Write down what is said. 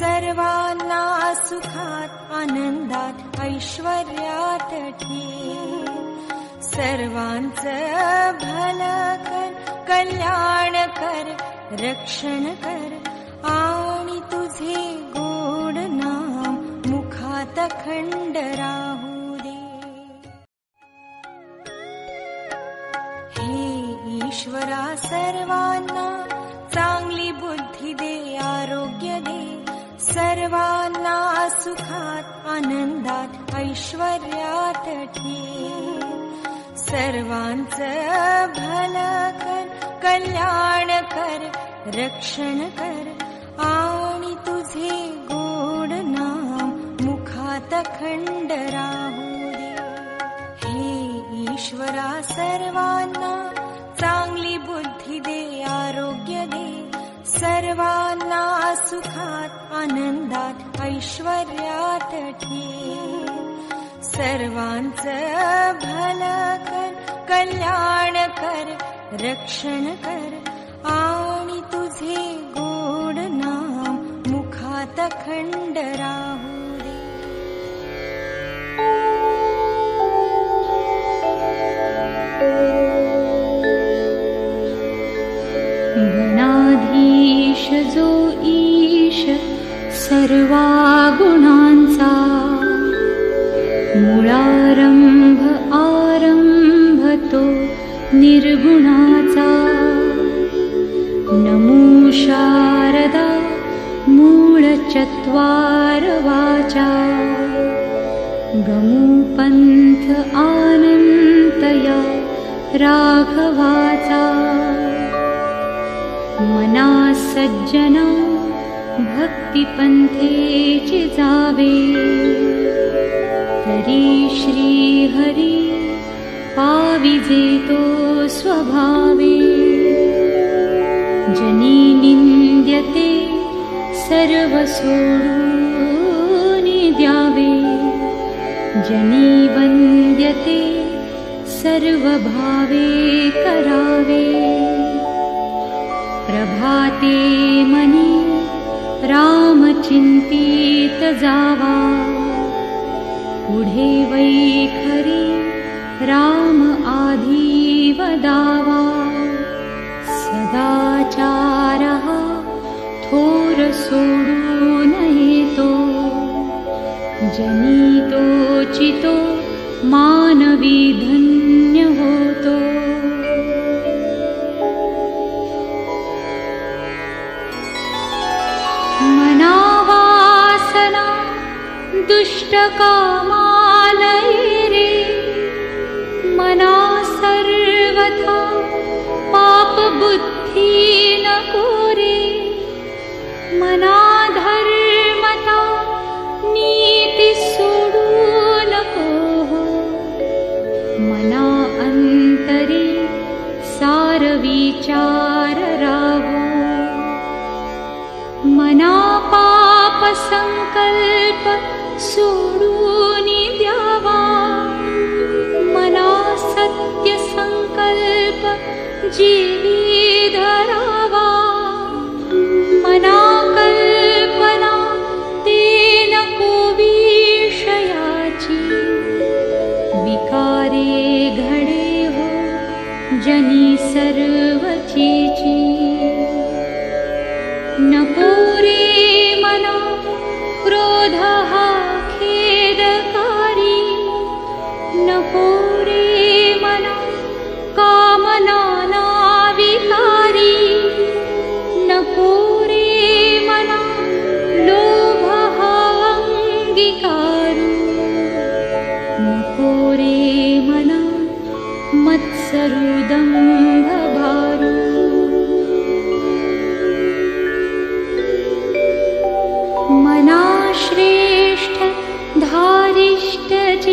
सर्वांना सुखात आनंदात ऐश्वर्यात सर्वांचं कर कल्याण आणि तुझे गोड नाम मुखात खंड राहू दे। हे ईश्वरा सर्वांना चांगली बुद्धी दे सर्वांना सुखात कर आणि तुझे गोड नाम मुखात खंड राहू हे ईश्वरा सर्वांना चांगली बुद्धी दे आरोग्य दे सर्वांना सुखात आनंदात ऐश्वर्यात ठे। सर्वांचं कर कल्याण आणि तुझे गोड नाम मुखात खंड राहू सर्वा गुणांचा मुळारंभ आरंभ तो निर्गुणाचा. नमो शारदा मूळचत्वार वाचा गमुपन्थ आनन्तया राघवाचा. मना सज्जना भक्तिपन्थेचे जावे। तरी श्रीहरि पाविजेतो स्वभावे। जनी निन्द्यते सर्वसोडूनि द्यावे। जनी वन्द्यते सर्वभावे करावे। प्रभाते मनी रामचिन्तित जावा। पुढे वैखरी राम आधी वदावा सदाचारः थोर सोडून येतो। जनितो चितो मानवी दुष्टकामालये रे मना सर्वथा पापबुद्धि न कोरे। मना धर्मता नीति सोडू नको। मना अंतरे सार विचार रावो मना पाप संकल्प सोडून द्यावा. मना सत्य संकल्प जीवी धरावा. कल्पना तेन को विषयाची. विकारे घडे हो जनी सर्वचीची. नको मना श्रेष्ठ धारिष्ट जी